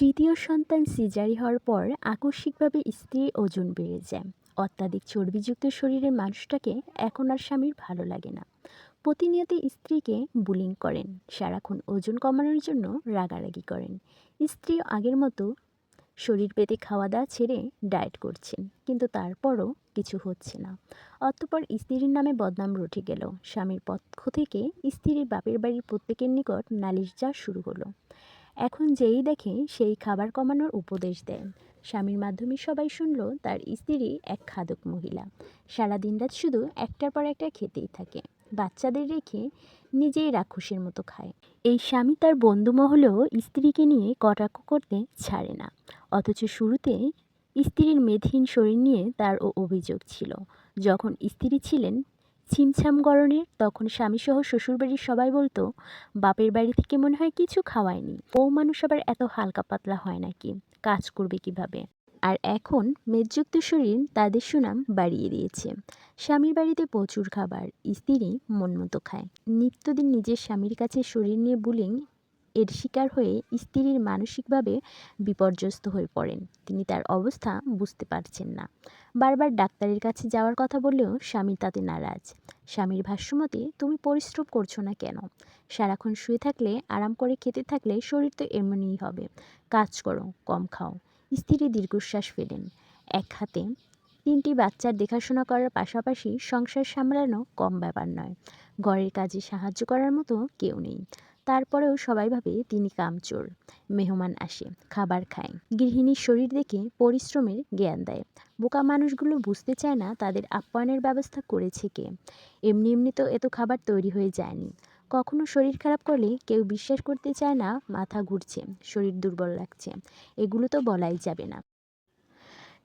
তৃতীয় সন্তান সিজারি হওয়ার পর আকস্মিকভাবে স্ত্রীর ওজন বেড়ে যায়। অত্যাধিক চর্বিযুক্ত শরীরের মানুষটাকে এখন আর স্বামীর ভালো লাগে না। প্রতিনিয়ত স্ত্রীকে বুলিং করেন, সারাক্ষণ ওজন কমানোর জন্য রাগারাগি করেন। স্ত্রী আগের মতো শরীর পেতে খাওয়া দাওয়া ছেড়ে ডায়েট করছেন, কিন্তু তারপরও কিছু হচ্ছে না। অতঃপর স্ত্রীর নামে বদনাম রটে গেল। স্বামীর পক্ষ থেকে স্ত্রীর বাপের বাড়ির প্রত্যেকের নিকট নালিশ যাওয়া শুরু হলো। এখন যেই দেখে সেই খাবার কমানোর উপদেশ দেন। স্বামীর মাধ্যমে সবাই শুনল তার স্ত্রী এক খাদক মহিলা। সারা দিন রাত শুধু একটার পর একটা খেতেই থাকে। বাচ্চাদের রেখে নিজেই রাক্ষসের মতো খায়। এই স্বামী তার বন্ধু মহলেও স্ত্রীকে নিয়ে কটাক্ষ করতে ছাড়ে না। অথচ শুরুতে স্ত্রীর মেধহীন শরীর নিয়ে তার ও অভিযোগ ছিল। যখন স্ত্রী ছিলেন ছিমছাম গরনের তখন স্বামীসহ শ্বশুরবাড়ির সবাই বলতো, বাপের বাড়ি থেকে মনে হয় কিছু খাওয়ায়নি। ও মানুষ আবার এত হালকা পাতলা হয় নাকি? কাজ করবে কীভাবে? আর এখন মেজযুক্ত শরীর তাদের সুনাম বাড়িয়ে দিয়েছে। স্বামীর বাড়িতে প্রচুর খাবার, স্ত্রী মন মতো খায়। নিত্যদিন নিজের স্বামীর কাছে শরীর নিয়ে বুলিং এর শিকার হয়ে স্ত্রীর মানসিকভাবে বিপর্যস্ত হয়ে পড়েন। তিনি তার অবস্থা বুঝতে পারছেন না। বারবার ডাক্তারের কাছে যাওয়ার কথা বললেও স্বামী তাতে নারাজ। স্বামীর ভাষ্যমতে, তুমি পরিশ্রম করছ না কেন? সারাক্ষণ শুয়ে থাকলে, আরাম করে খেতে থাকলে শরীর তো এমনিই হবে। কাজ করো, কম খাও। স্ত্রী দীর্ঘশ্বাস ফেলেন। এক হাতে তিনটি বাচ্চার দেখাশোনা করার পাশাপাশি সংসার সামলানো কম ব্যাপার নয়। ঘরের কাজে সাহায্য করার মতো কেউ নেই। তারপরেও সবাই ভাবে তিনি কামচোর, মেহমান আসে, খাবার খায়। গৃহিণীর শরীর দেখে পরিশ্রমের জ্ঞান দেয়। বোকা মানুষগুলো বুঝতে চায় না তাদের আপ্যায়নের ব্যবস্থা করেছে কে। এমনি এমনি তো এত খাবার তৈরি হয়ে যায়নি। কখনো শরীর খারাপ করলে কেউ বিশ্বাস করতে চায় না, মাথা ঘুরছে, শরীর দুর্বল লাগছে। এগুলো তো বলাই যাবে না।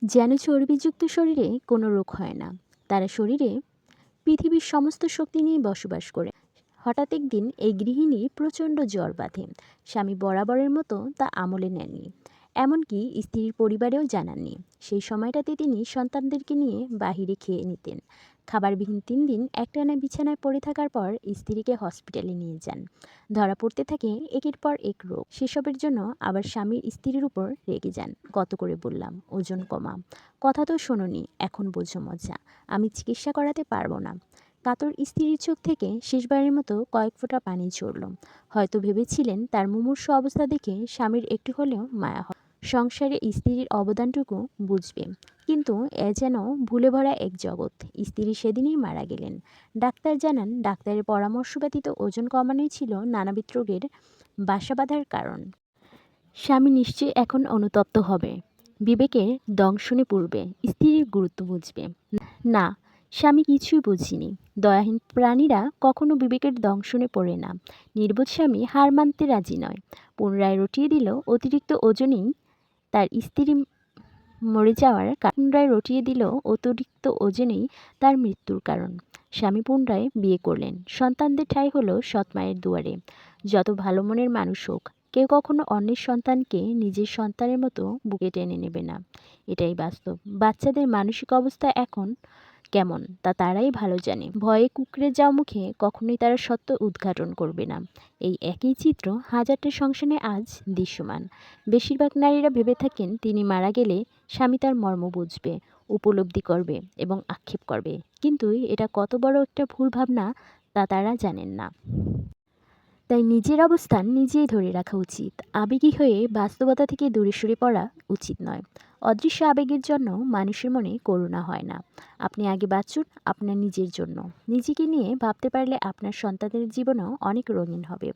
যেন চর্বিযুক্ত শরীরে কোনো রোগ হয় না। তারা শরীরে পৃথিবীর সমস্ত শক্তি নিয়ে বসবাস করে। হঠাৎ একদিন এই গৃহিণীর প্রচণ্ড জ্বর বাঁধে। স্বামী বরাবরের মতো তা আমলে নেননি। এমনকি স্ত্রীর পরিবারেও জানাননি। সেই সময়টাতে তিনি সন্তানদেরকে নিয়ে বাহিরে খেয়ে নিতেন। খাবারবিহীন তিন দিন একটানা বিছানায় পড়ে থাকার পর স্ত্রীকে হসপিটালে নিয়ে যান। ধরা পড়তে থাকে একের পর এক রোগ। সেসবের জন্য আবার স্বামীর স্ত্রীর উপর রেগে যান। কত করে বললাম, ওজন কমা। কথা তো শোনোনি, এখন বোঝো মজা। আমি চিকিৎসা করাতে পারব না। কাতর স্ত্রীর চোখ থেকে শেষবারের মতো কয়েক ফোঁটা পানি ঝরল। হয়তো ভেবেছিলেন তার মুমূর্ষ অবস্থা দেখে স্বামীর একটু হলেও মায়া হয়। সংসারে স্ত্রীর অবদানটুকু বুঝবে। কিন্তু এ যেন ভুলে ভরা এক জগৎ। স্ত্রী সেদিনই মারা গেলেন। ডাক্তার জানান, ডাক্তারের পরামর্শ ব্যতীত ওজন কমানোই ছিল নানাবিধ রোগের বাসা বাঁধার কারণ। স্বামী নিশ্চয়ই এখন অনুতপ্ত হবে। বিবেকের দংশনে পূর্বে স্ত্রীর গুরুত্ব বুঝবে। না স্বামী কিছুই বুঝিনি। দয়াহীন প্রাণীরা কখনো বিবেকের দংশনে পড়ে না। নির্বোধ স্বামী হার মানতে রাজি নয়। পুনরায় রটিয়ে দিল অতিরিক্ত ওজনেই তার স্ত্রী মরে যাওয়ার পুনরায় রটিয়ে দিল অতিরিক্ত ওজনেই তার মৃত্যুর কারণ। স্বামী পুনরায় বিয়ে করলেন। সন্তানদের ঠাঁই হলো সৎমায়ের দুয়ারে। যত ভালো মনের মানুষ হোক, কেউ কখনো অন্যের সন্তানকে নিজের সন্তানের মতো বুকে টেনে নেবে না। এটাই বাস্তব। বাচ্চাদের মানসিক অবস্থা এখন কেমন তা তারাই ভালো জানে। ভয়ে কুকড়ে যাওয়া মুখে কখনোই তারা সত্য উদ্ঘাটন করবে না। এই একই চিত্র হাজারটা সংসারে আজ দৃশ্যমান। বেশিরভাগ নারীরা ভেবে থাকেন তিনি মারা গেলে স্বামী তার মর্ম বুঝবে, উপলব্ধি করবে এবং আক্ষেপ করবে। কিন্তু এটা কত বড় একটা ভুল ভাবনা তা তারা জানেন না। তাই নিজের অবস্থান নিজেই ধরে রাখা উচিত। আবেগী হয়ে বাস্তবতা থেকে দূরে সরে পড়া উচিত নয়। অদৃশ্য আবেগের জন্য মানুষের মনে করুণা হয় না। আপনি আগে বাঁচুন, আপনার নিজের জন্য। নিজেকে নিয়ে ভাবতে পারলে আপনার সন্তানের জীবনও অনেক রঙিন হবে।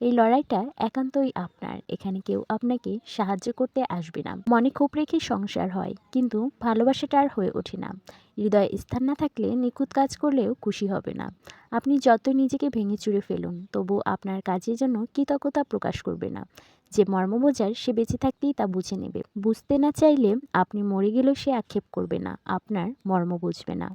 এই লড়াইটা একান্তই আপনার। এখানে কেউ আপনাকে সাহায্য করতে আসবে না। মনে ক্ষোভ রেখে সংসার হয়, কিন্তু ভালোবাসাটা আর হয়ে ওঠে না। হৃদয়ে স্থান না থাকলে নিখুঁত কাজ করলেও খুশি হবে না। আপনি যত নিজেকে ভেঙে চুরে ফেলুন তবু আপনার কাজের জন্য কৃতজ্ঞতা প্রকাশ করবে না। যে মর্ম বোঝার সে বেঁচে থাকতেই তা বুঝে নেবে। বুঝতে না চাইলে আপনি মরে গেলেও সে আক্ষেপ করবে না। আপনার মর্ম বুঝবে না।